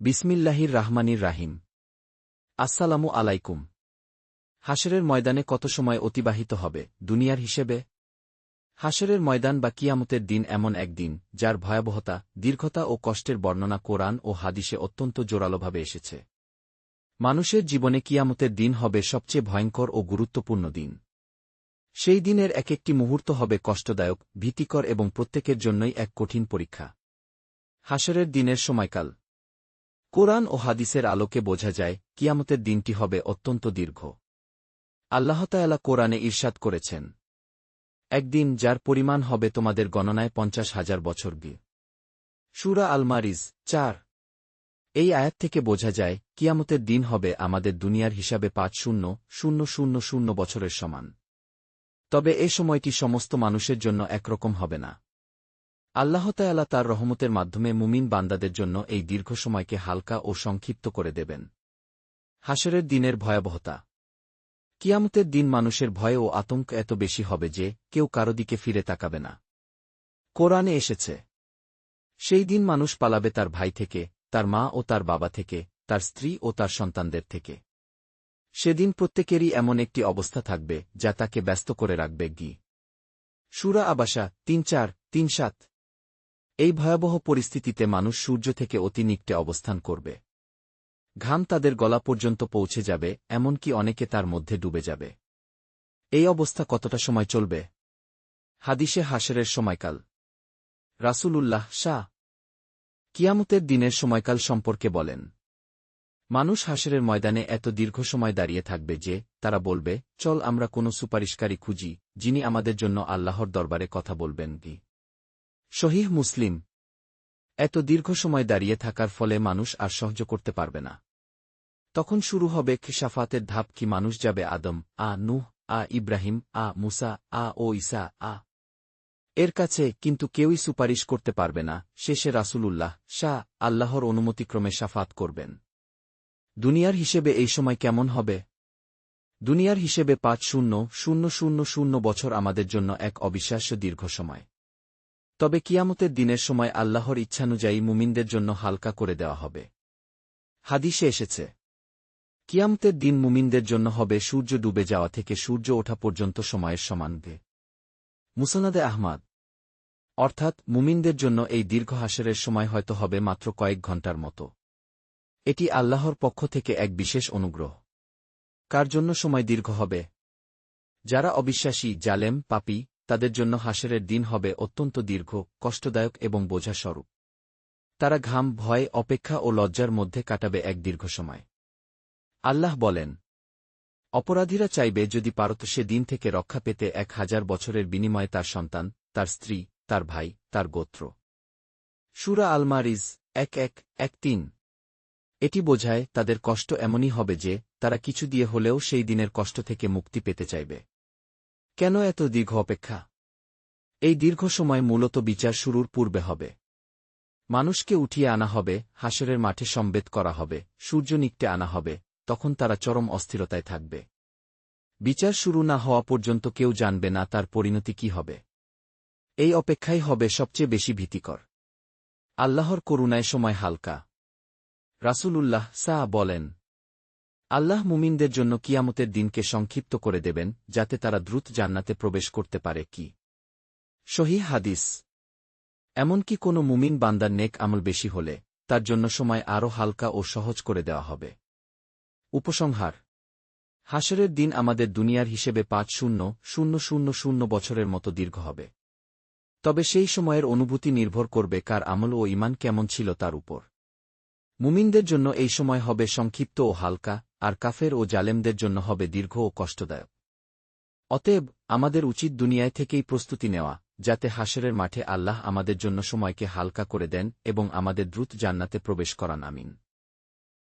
বিসমিল্লাহির রাহমানির রাহিম। আসসালামু আলাইকুম। হাসরের ময়দানে কত সময় অতিবাহিত হবে, দুনিয়ার হিসেবে? হাসরের ময়দান বা কিয়ামতের দিন এমন একদিন যার ভয়াবহতা, দীর্ঘতা ও কষ্টের বর্ণনা কোরআন ও হাদিসে অত্যন্ত জোরালোভাবে এসেছে। মানুষের জীবনে কিয়ামতের দিন হবে সবচেয়ে ভয়ঙ্কর ও গুরুত্বপূর্ণ দিন। সেই দিনের এক একটি মুহূর্ত হবে কষ্টদায়ক, ভীতিকর এবং প্রত্যেকের জন্যই এক কঠিন পরীক্ষা। হাসরের দিনের সময়কাল। কোরআন ও হাদিসের আলোকে বোঝা যায়, কিয়ামতের দিনটি হবে অত্যন্ত দীর্ঘ। আল্লাহতায়ালা কোরআনে ঈর্ষাদ করেছেন, একদিন যার পরিমাণ হবে তোমাদের গণনায় পঞ্চাশ হাজার বছর গি সুরা আলমারিজ চার। এই আয়াত থেকে বোঝা যায়, কিয়ামতের দিন হবে আমাদের দুনিয়ার হিসাবে পাঁচ শূন্য শূন্য শূন্য শূন্য বছরের সমান। তবে এ সময়টি সমস্ত মানুষের জন্য একরকম হবে না। আল্লাহতায়ালা তার রহমতের মাধ্যমে মুমিন বান্দাদের জন্য এই দীর্ঘ সময়কে হালকা ও সংক্ষিপ্ত করে দেবেন। হাসরের দিনের ভয়াবহতা। কিয়ামতের দিন মানুষের ভয় ও আতঙ্ক এত বেশি হবে যে কেউ কারও দিকে ফিরে তাকাবে না। কোরআনে এসেছে, সেই দিন মানুষ পালাবে তার ভাই থেকে, তার মা ও তার বাবা থেকে, তার স্ত্রী ও তার সন্তানদের থেকে। সেদিন প্রত্যেকেরই এমন একটি অবস্থা থাকবে যা তাকে ব্যস্ত করে রাখবে গি। সুরা আবাসা তিন চার, তিন সাত। এই ভয়াবহ পরিস্থিতিতে মানুষ সূর্য থেকে অতি নিকটে অবস্থান করবে। ঘাম তাদের গলা পর্যন্ত পৌঁছে যাবে, এমনকি অনেকে তার মধ্যে ডুবে যাবে। এই অবস্থা কতটা সময় চলবে? হাদিসে হাসরের সময়কাল। রাসুল উল্লাহ শাহ কিয়ামতের দিনের সময়কাল সম্পর্কে বলেন। মানুষ হাসরের ময়দানে এত দীর্ঘ সময় দাঁড়িয়ে থাকবে যে, তারা বলবে, চল আমরা কোনো সুপারিশকারী খুঁজি, যিনি আমাদের জন্য আল্লাহর দরবারে কথা বলবেন কি? শহীহ মুসলিম। এত দীর্ঘ সময় দাঁড়িয়ে থাকার ফলে মানুষ আর সহ্য করতে পারবে না। তখন শুরু হবে খিসাফাতের ধাপ কি মানুষ যাবে আদম, আ নুহ, আ ইব্রাহিম, আ মুসা, আ ও ইসা আ। এর কাছে কিন্তু কেউই সুপারিশ করতে পারবে না, শেষে রাসূলুল্লাহ, শাহ, আল্লাহর অনুমতিক্রমে সাফাত করবেন। দুনিয়ার হিসেবে এই সময় কেমন হবে? দুনিয়ার হিসেবে পাঁচ শূন্য শূন্য শূন্য শূন্য বছর আমাদের জন্য এক অবিশ্বাস্য দীর্ঘ সময়। তবে কিয়ামতের দিনের সময় আল্লাহর ইচ্ছানুযায়ী মুমিনদের জন্য হালকা করে দেওয়া হবে। হাদিসে এসেছে, কিয়ামতের দিন মুমিনদের জন্য হবে সূর্য ডুবে যাওয়া থেকে সূর্য ওঠা পর্যন্ত সময়ের সমান গে মুসনাদে আহমাদ, অর্থাৎ মুমিনদের জন্য এই দীর্ঘ হাসরের সময় হয়তো হবে মাত্র কয়েক ঘণ্টার মতো। এটি আল্লাহর পক্ষ থেকে এক বিশেষ অনুগ্রহ। কার জন্য সময় দীর্ঘ হবে? যারা অবিশ্বাসী, জালেম, পাপি তাদের জন্য হাসেরের দিন হবে অত্যন্ত দীর্ঘ, কষ্টদায়ক এবং বোঝাস্বরূপ। তারা ঘাম, ভয়, অপেক্ষা ও লজ্জার মধ্যে কাটাবে এক দীর্ঘ সময়। আল্লাহ বলেন, অপরাধীরা চাইবে যদি পারত সে দিন থেকে রক্ষা পেতে এক হাজার বছরের বিনিময়ে তার সন্তান, তার স্ত্রী, তার ভাই, তার গোত্র। সুরা আলমারিজ এক এক এক তিন। এটি বোঝায় তাদের কষ্ট এমনই হবে যে তারা কিছু দিয়ে হলেও সেই দিনের কষ্ট থেকে মুক্তি পেতে চাইবে। কেন এত দীর্ঘ অপেক্ষা? এই দীর্ঘ সময় মূলত বিচার শুরুর পূর্বে হবে। মানুষকে উঠিয়ে আনা হবে, হাসরের মাঠে সম্বেদ করা হবে, সূর্য নিকটে আনা হবে, তখন তারা চরম অস্থিরতায় থাকবে। বিচার শুরু না হওয়া পর্যন্ত কেউ জানবে না তার পরিণতি কি হবে। এই অপেক্ষাই হবে সবচেয়ে বেশি ভীতিকর। আল্লাহর করুণায় সময় হালকা। রাসূলুল্লাহ সাহ বলেন আল্লাহ মুমিনদের জন্য কিয়ামতের দিনকে সংক্ষিপ্ত করে দেবেন, যাতে তারা দ্রুত জান্নাতে প্রবেশ করতে পারে কি? সহি হাদিস। এমনকি কোনো মুমিন বান্দার নেক আমল বেশি হলে, তার জন্য সময় আরও হালকা ও সহজ করে দেওয়া হবে। উপসংহার। হাসরের দিন আমাদের দুনিয়ার হিসেবে পাঁচ শূন্য শূন্য শূন্য শূন্য বছরের মতো দীর্ঘ হবে। তবে সেই সময়ের অনুভূতি নির্ভর করবে কার আমল ও ইমান কেমন ছিল তার উপর। মুমিনদের জন্য এই সময় হবে সংক্ষিপ্ত ও হালকা আর কাফের ও জালেমদের জন্য হবে দীর্ঘ ও কষ্টদায়ক। অতএব, আমাদের উচিত দুনিয়ায় থেকেই প্রস্তুতি নেওয়া, যাতে হাসরের মাঠে আল্লাহ আমাদের জন্য সময়কে হালকা করে দেন এবং আমাদের দ্রুত জান্নাতে প্রবেশ করান, আমিন।